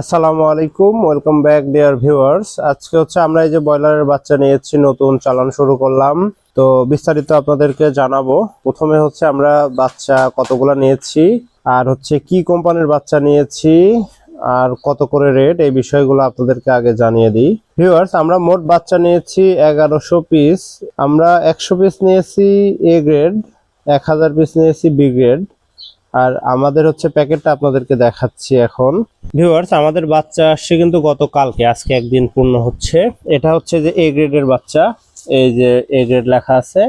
আসসালামু আলাইকুম welcome back dear viewers আজকে হচ্ছে আমরা এই যে ব্রয়লারের বাচ্চা নিয়েছি, নতুন চালান শুরু করলাম। তো বিস্তারিত আপনাদেরকে জানাব। প্রথমে হচ্ছে আমরা বাচ্চা কতগুলো নিয়েছি, আর হচ্ছে কি কোম্পানির বাচ্চা নিয়েছি, আর কত করে রেট এই বিষয়গুলো আপনাদেরকে আগে জানিয়ে দিই। ভিউয়ার্স আমরা মোট বাচ্চা নিয়েছি এগারোশো পিস আমরা একশো পিস নিয়েছি এ গ্রেড এক হাজার পিস নিয়েছি বি গ্রেড আর আমাদের হচ্ছে প্যাকেটটা আপনাদেরকে দেখাচ্ছি এখন। ভিউয়ার্স আমাদের বাচ্চা আসছে কিন্তু গতকালকে, আজকে একদিন পূর্ণ হচ্ছে। এটা হচ্ছে যে এ গ্রেডের বাচ্চা, এই যে এ গ্রেড লেখা আছে।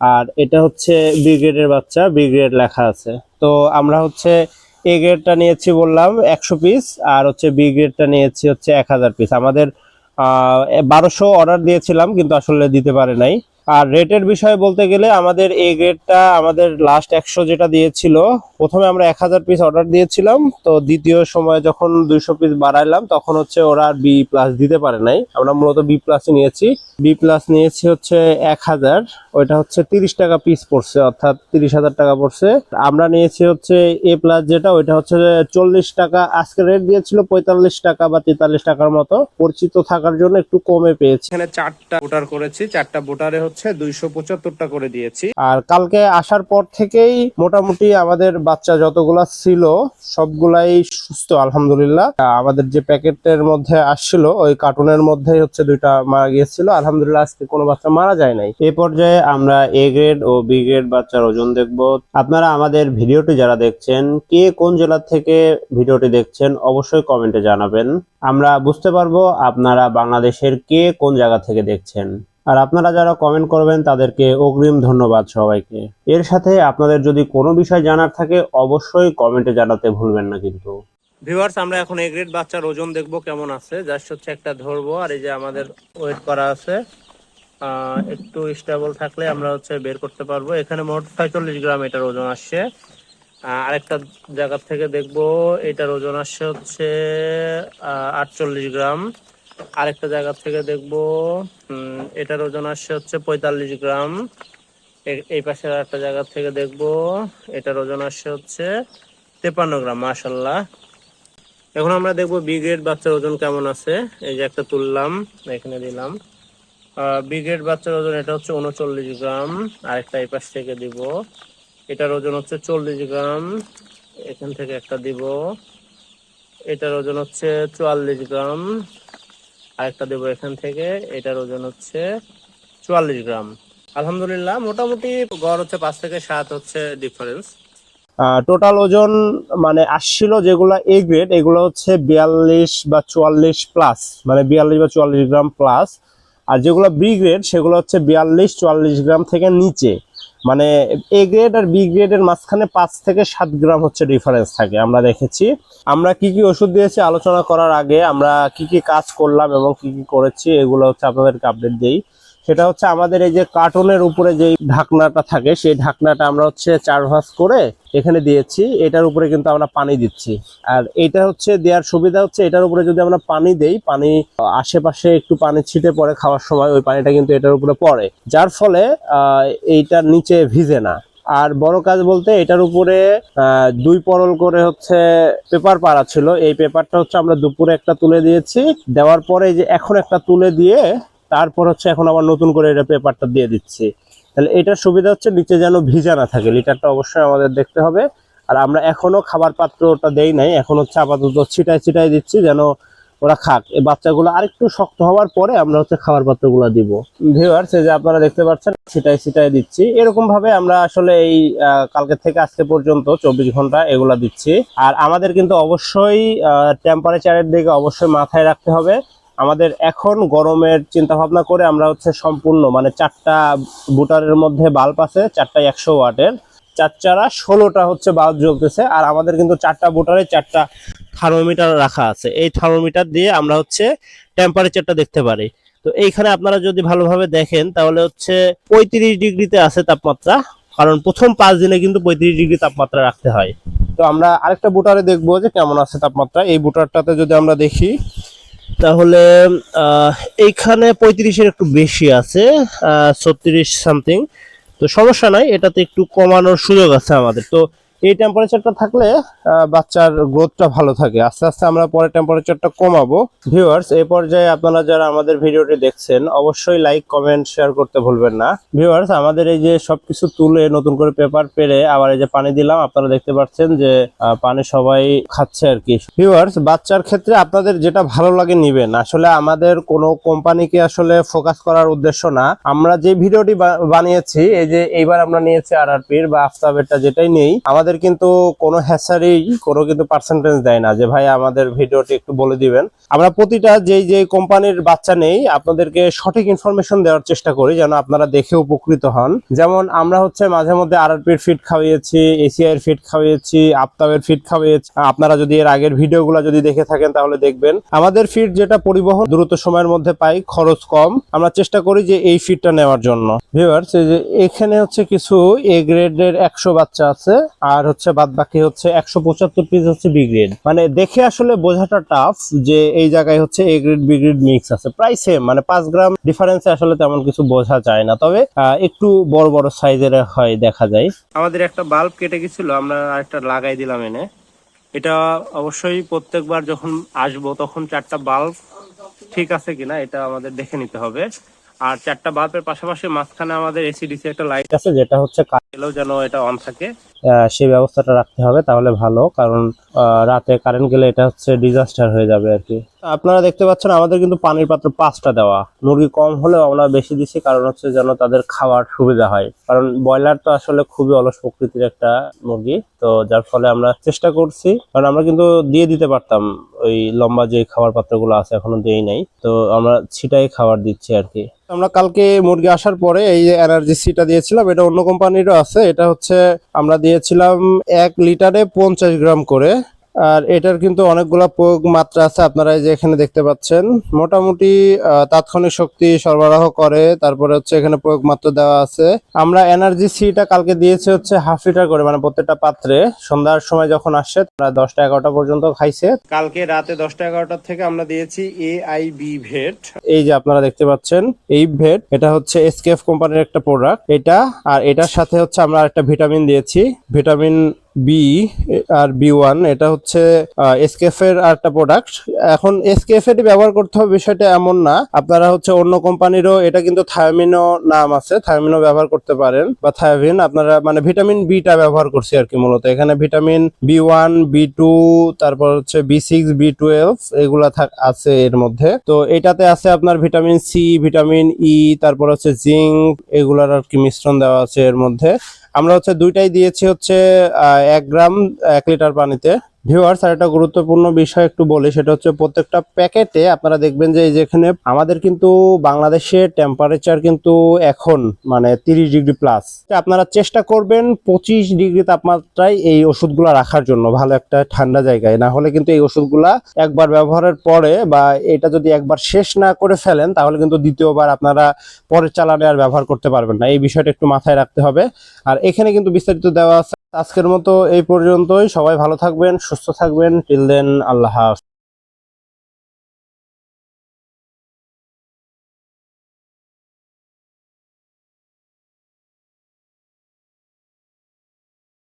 আর এটা হচ্ছে বি গ্রেডের বাচ্চা বি গ্রেড লেখা আছে। তো আমরা হচ্ছে এ গ্রেডটা নিয়েছি বললাম একশো পিস আর হচ্ছে বি গ্রেডটা নিয়েছি হচ্ছে এক হাজার পিস আমাদের বারোশো অর্ডার দিয়েছিলাম, কিন্তু আসলে দিতে পারে নাই। আর রেটের বিষয়ে বলতে গেলে আমাদের এ গ্রেডটা আমাদের লাস্ট একশো যেটা দিয়েছিল, প্রথমে আমরা এক হাজার পিস অর্ডার দিয়েছিলাম, তো দ্বিতীয় সময় যখন দুইশো পিস বাড়াইলাম, তখন হচ্ছে ওরা আর বি প্লাস দিতে পারে নাই। আমরা মূলত বি প্লাসই নিয়েছি। বি প্লাস নিয়েছি হচ্ছে এক হাজার, ওইটা হচ্ছে তিরিশ টাকা পিস পড়ছে, অর্থাৎ তিরিশ হাজার টাকা পড়ছে। আমরা নিয়েছি হচ্ছে এ প্লাস যেটা, ওইটা হচ্ছে চল্লিশ টাকা, আজকে রেট দিয়েছিল পঁয়তাল্লিশ টাকা বা তেতাল্লিশ টাকার মতো। পরিচিত থাকার জন্য একটু কমে পেয়েছি। এখানে চারটা ভোটার করেছি, চারটা ভোটারে হচ্ছে দুইশো পঁচাত্তরটা করে দিয়েছি। আর কালকে আসার পর থেকেই মোটামুটি আমাদের বাচ্চা যতগুলা ছিল, সবগুলাই সুস্থ, আলহামদুলিল্লাহ। আমাদের যে প্যাকেটের মধ্যে আসছিল, ওই কার্টুনের মধ্যেই হচ্ছে দুইটা মারা গিয়েছিল। আলহামদুলিল্লাহ, আজকে কোনো বাচ্চা মারা যায় নাই। এই পর্যায়ে আমরা এ গ্রেড ও বি গ্রেড বাচ্চার ওজন দেখব। আপনারা আমাদের ভিডিওটি যারা দেখছেন, কে কোন জেলা থেকে ভিডিওটি দেখছেন, অবশ্যই কমেন্টে জানাবেন। আমরা বুঝতে পারব আপনারা বাংলাদেশের কে কোন জায়গা থেকে দেখছেন। আর আপনারা যারা কমেন্ট করবেন, তাদেরকে অগ্রিম ধন্যবাদ সবাইকে। এর সাথে আপনাদের যদি কোনো বিষয় জানার থাকে, অবশ্যই কমেন্টে জানাতে ভুলবেন না কিন্তু। ভিউয়ার্স আমরা এখন এ গ্রেড বাচ্চার ওজন দেখব কেমন আছে। জাস্ট হচ্ছে একটা ধরবো, আর এই যে আমাদের ওয়েট করা আছে একটু স্টেবল থাকলে আমরা হচ্ছে বের করতে পারব। এখানে মোট ছয়চল্লিশ গ্রাম এটার ওজন আসছে। আরেকটা জায়গা থেকে দেখব, এটার ওজন আসছে হচ্ছে আটচল্লিশ গ্রাম। আরেকটা জায়গা থেকে দেখব। এটার ওজন আসছে হচ্ছে পঁয়তাল্লিশ গ্রাম। এই পাশের একটা জায়গা থেকে দেখব। এটার ওজন আসছে হচ্ছে তেপান্ন গ্রাম, মাশাল্লাহ। এখন আমরা দেখব বি গ্রেড বাচ্চার ওজন কেমন আছে। এই যে একটা তুললাম, এখানে দিলাম। বি গ্রেড বাচ্চার ওজন এটা হচ্ছে উনচল্লিশ গ্রাম। আরেকটা এই পাশ থেকে দিব। এটার ওজন হচ্ছে চল্লিশ গ্রাম। এখান থেকে একটা দিব। এটার ওজন হচ্ছে চুয়াল্লিশ গ্রাম। আরেকটা দেবো এখান থেকে। এটার ওজন হচ্ছে চুয়াল্লিশ গ্রাম। আলহামদুলিল্লাহ, মোটামুটি গড় হচ্ছে পাঁচ থেকে সাত হচ্ছে ডিফারেন্স টোটাল ওজন মানে আসছিল যেগুলো এ গ্রেড এগুলো হচ্ছে বিয়াল্লিশ বা চুয়াল্লিশ প্লাস মানে বিয়াল্লিশ বা চুয়াল্লিশ গ্রাম প্লাস আর যেগুলো বি গ্রেড সেগুলো হচ্ছে বিয়াল্লিশ, চুয়াল্লিশ গ্রাম থেকে নিচে। মানে এ গ্রেড আর বি গ্রেডের মাঝখানে পাঁচ থেকে সাত গ্রাম হচ্ছে ডিফারেন্স থাকে, আমরা দেখেছি। আমরা কি কি ওষুধ দিয়েছি আলোচনা করার আগে আমরা কি কি কাজ করলাম এবং কি কি করেছি, এগুলো হচ্ছে আপনাদেরকে আপডেট দিই। সেটা হচ্ছে আমাদের এই যে কার্টনের উপরে যে ঢাকনাটা থাকে, সেই ঢাকনাটা আমরা হচ্ছে চার ভাঁজ করে এখানে দিয়েছি। এটার উপরে কিন্তু আমরা পানি দিচ্ছি। আর এটা হচ্ছে দেওয়ার সুবিধা হচ্ছে, এটার উপরে যদি আমরা পানি দেই, পানি আশেপাশে একটু পানি ছিটে পড়ে খাওয়ার সময়, ওই পানিটা কিন্তু এটার উপরে পড়ে। যার ফলে এইটার নিচে ভিজে না। আর বড় কাজ বলতে, এটার উপরে দুই পরল করে হচ্ছে পেপার পাড়া ছিল। এই পেপারটা হচ্ছে আমরা দুপুরে একটা তুলে দিয়েছি। দেওয়ার পরে যে এখন একটা তুলে দিয়ে তারপর হচ্ছে এখন আবার নতুন করে এটা পেপারটা দিয়ে দিচ্ছি। তাহলে এটার সুবিধা হচ্ছে নিচে যেন ভিজা না থাকে, লিটারটা অবশ্যই আমাদের দেখতে হবে। আর আমরা এখনও খাবার পাত্রটা দেই নাই, এখন হচ্ছে আপাতত ছিটাই ছিটাই দিচ্ছি যেন ওরা খাক। এই বাচ্চাগুলো আরেকটু শক্ত হওয়ার পরে আমরা হচ্ছে খাবার পাত্রগুলো দিব। এই যে আপনারা দেখতে পাচ্ছেন ছিটাই ছিটাই দিচ্ছি। এরকম ভাবে আমরা আসলে এই কালকে থেকে আজকে পর্যন্ত চব্বিশ ঘণ্টা এগুলা দিচ্ছি। আর আমাদের কিন্তু অবশ্যই টেম্পারেচারের দিকে অবশ্যই মাথায় রাখতে হবে। আমাদের এখন গরমের চিন্তা ভাবনা করে আমরা হচ্ছে সম্পূর্ণ মানে চারটা বুটারের মধ্যে বাল্ব আছে চারটা একশো ওয়াটের। চার চারা ষোলোটা হচ্ছে বাল্ব জ্বলতেছে, আর আমাদের কিন্তু চারটা বুটারে চারটা থার্মোমিটার রাখা আছে। এই থার্মোমিটার দিয়ে আমরা হচ্ছে টেম্পারেচারটা দেখতে পারি। তো এইখানে আপনারা যদি ভালোভাবে দেখেন, তাহলে হচ্ছে পঁয়ত্রিশ ডিগ্রিতে আছে তাপমাত্রা, কারণ প্রথম পাঁচ দিনে কিন্তু পঁয়ত্রিশ ডিগ্রি তাপমাত্রা রাখতে হয়। তো আমরা আরেকটা বুটারে দেখব যে কেমন আছে তাপমাত্রা। এই বুটারটাতে যদি আমরা দেখি তাহলে এইখানে পঁয়ত্রিশের একটু বেশি আছে ছত্রিশ সামথিং তো সমস্যা নাই, এটাতে একটু কমানোর সুযোগ আছে আমাদের। তো এই টেম্পারেচারটা থাকলে বাচ্চার গ্রোথটা ভালো থাকে। আস্তে আস্তে আমরা পরে টেম্পারেচারটা কমাবো। ভিউয়ার্স এই পর্যায়ে আপনারা যারা আমাদের ভিডিওটি দেখছেন, অবশ্যই লাইক কমেন্ট শেয়ার করতে ভুলবেন না। ভিউয়ার্স আমাদের এই যে সবকিছু তুলে নতুন করে পেপার পেরে আবার এই যে পানি দিলাম, আপনারা দেখতে পাচ্ছেন যে পানি সবাই খাচ্ছে আর কি। ভিউয়ার্স বাচ্চার ক্ষেত্রে আপনাদের যেটা ভালো লাগে নিবেন, আসলে আমাদের কোনো কোম্পানিকে আসলে ফোকাস করার উদ্দেশ্য না। আমরা যে ভিডিওটি বানিয়েছি, এই যে এইবার আমরা নিয়েছি আরআরপির বা আফতাবেরটা যেটাই নেই, আমাদের কিন্তু কোনো হ্যাসারি কোনো কিন্তু পার্সেন্টেজ দেয় না যে, ভাই, আমাদের ভিডিওটি একটু বলে দিবেন। আমরা প্রতিটা যেই যে কোম্পানির বাচ্চা নেই, আপনাদেরকে সঠিক ইনফরমেশন দেওয়ার চেষ্টা করি যেন আপনারা দেখে উপকৃত হন। যেমন আমরা হচ্ছে মাঝে মধ্যে আরআরপির ফিট খাওয়িয়েছি এসিআই এর ফিট খাওয়িয়েছি আফতাবের ফিট খাওয়িয়েছি। আপনারা যদি এর আগের ভিডিওগুলো যদি দেখে থাকেন, তাহলে দেখবেন আমাদের ফিট যেটা পরিবহন দ্রুত সময়ের মধ্যে পাই, খরচ কম। আমরা চেষ্টা করি যে এই ফিটটা নেওয়ার জন্য। ভিউয়ার্স এখানে হচ্ছে কিছু এ গ্রেডের একশো বাচ্চা আছে, আর হচ্ছে বাদ বাকি হচ্ছে একশো পঁচাত্তর পিস হচ্ছে বি গ্রেড মানে দেখে আসলে বোঝাটা টাফ যে এই জায়গায় হচ্ছে A grade B grade mix আছে। প্রায় সেম মানে পাঁচ গ্রাম ডিফারেন্সে আসলে তেমন কিছু বোঝা যায় না। তবে একটু বড় বড় সাইজের হয় দেখা যায়। আমাদের একটা বাল্ব কেটে গেছিল আমরা আরেকটা লাগাই দিলাম এনে। এটা অবশ্যই প্রত্যেকবার যখন আসব তখন চারটা বাল্ব ঠিক আছে কিনা এটা আমাদের দেখে নিতে হবে। আর চারটা বাল্বের পাশাপাশি মাঝখানে আমাদের এসিডিসি একটা লাইট আছে যেটা হচ্ছে এলেও যেন এটা অন থাকে। সেই ব্যবস্থাটা রাখতে হবে, তাহলে ভালো, কারণ রাতে কারেন্ট গেলে এটা হচ্ছে ডিজাস্টার হয়ে যাবে আর কি। আপনারা দেখতে পাচ্ছেন, আমাদের কিন্তু পানির পাত্র পাঁচটা দেওয়া। মুরগি কম হলেও আমরা বেশি দিচ্ছি কারণ হচ্ছে যেন তাদের খাওয়ার সুবিধা হয়। কারণ ব্রয়লার তো আসলে খুবই অলস প্রকৃতির একটা মুরগি, তো যার ফলে আমরা চেষ্টা করছি, কারণ আমরা কিন্তু দিয়ে দিতে পারতাম। ওই লম্বা যে খাবার পাত্রগুলো আছে, এখনও দেই নাই। তো আমরা ছিটাই খাবার দিচ্ছি আর কি। আমরা কালকে মুরগি আসার পরে এই যে এনার্জি সিটা দিয়েছিলাম, এটা অন্য কোম্পানিরও আছে এটা হচ্ছে আমরা দিয়েছিলাম এক লিটারে পঞ্চাশ গ্রাম করে। আর এটার কিন্তু অনেকগুলা প্রয়োগ মাত্রা আছে আপনারা এই যে এখানে দেখতে পাচ্ছেন। মোটামুটি তাৎক্ষণিক শক্তি সরবরাহ করে তারপরে হচ্ছে এখানে প্রয়োগ মাত্রা দেওয়া আছে। আমরা এনার্জি সিটা কালকে দিয়েছে হচ্ছে হাফ লিটার করে মানে প্রত্যেকটা পাত্রে। সন্ধ্যার সময় যখন আসছে প্রায় দশটা এগারোটা পর্যন্ত খাইছে। কালকে রাতে দশটা এগারোটার থেকে আমরা দিয়েছি এ আই বি ভেট। এই যে আপনারা দেখতে পাচ্ছেন এই ভেট এটা হচ্ছে এসকেএফ কোম্পানির একটা প্রোডাক্ট এটা আর এটার সাথে হচ্ছে আমরা একটা ভিটামিন দিয়েছি। ভিটামিন বি আর বি ওয়ান এটা হচ্ছে এসকেএফ এর একটা প্রোডাক্ট এখন এসকেএফ ব্যবহার করতে হবে, বিষয়টা এমন না। আপনারা হচ্ছে অন্য কোম্পানিরও এটা কিন্তু থায়োমিনো নাম আছে থায়োমিনো ব্যবহার করতে পারেন, বা থায়োভিন, আপনারা মানে ভিটামিন বিটা ব্যবহার করছি আর কি মূলত। এখানে vitamin B one B two তারপর হচ্ছে বি সিক্স বি টুয়েলভ এগুলা আছে এর মধ্যে। তো এটাতে আছে আপনার ভিটামিন সি ভিটামিন ই তারপর হচ্ছে জিঙ্ক, এগুলার আর কি মিশ্রণ দেওয়া আছে এর মধ্যে। আমরা হচ্ছে দুইটাই দিয়েছি হচ্ছে এক গ্রাম এক লিটার পানিতে। ভিউয়ার্স আর একটা গুরুত্বপূর্ণ বিষয় একটু বলি, সেটা হচ্ছে প্রত্যেকটা প্যাকেটে আপনারা দেখবেন যে যেখানে আমাদের কিন্তু বাংলাদেশের টেম্পারেচার কিন্তু এখন মানে তিরিশ ডিগ্রি প্লাস আপনারা চেষ্টা করবেন পঁচিশ ডিগ্রি তাপমাত্রায় এই ওষুধগুলো রাখার জন্য, ভালো একটা ঠান্ডা জায়গায়। না হলে কিন্তু এই ওষুধগুলা একবার ব্যবহারের পরে বা এটা যদি একবার শেষ না করে ফেলেন, তাহলে কিন্তু দ্বিতীয়বার আপনারা পরের চালানে আর ব্যবহার করতে পারবেন না। এই বিষয়টা একটু মাথায় রাখতে হবে। আর এখানে কিন্তু বিস্তারিত দেওয়া আছে আজকের মতো এই পর্যন্তই। সবাই ভালো থাকবেন সুস্থ থাকবেন। টিল দেন আল্লাহ হাফেজ।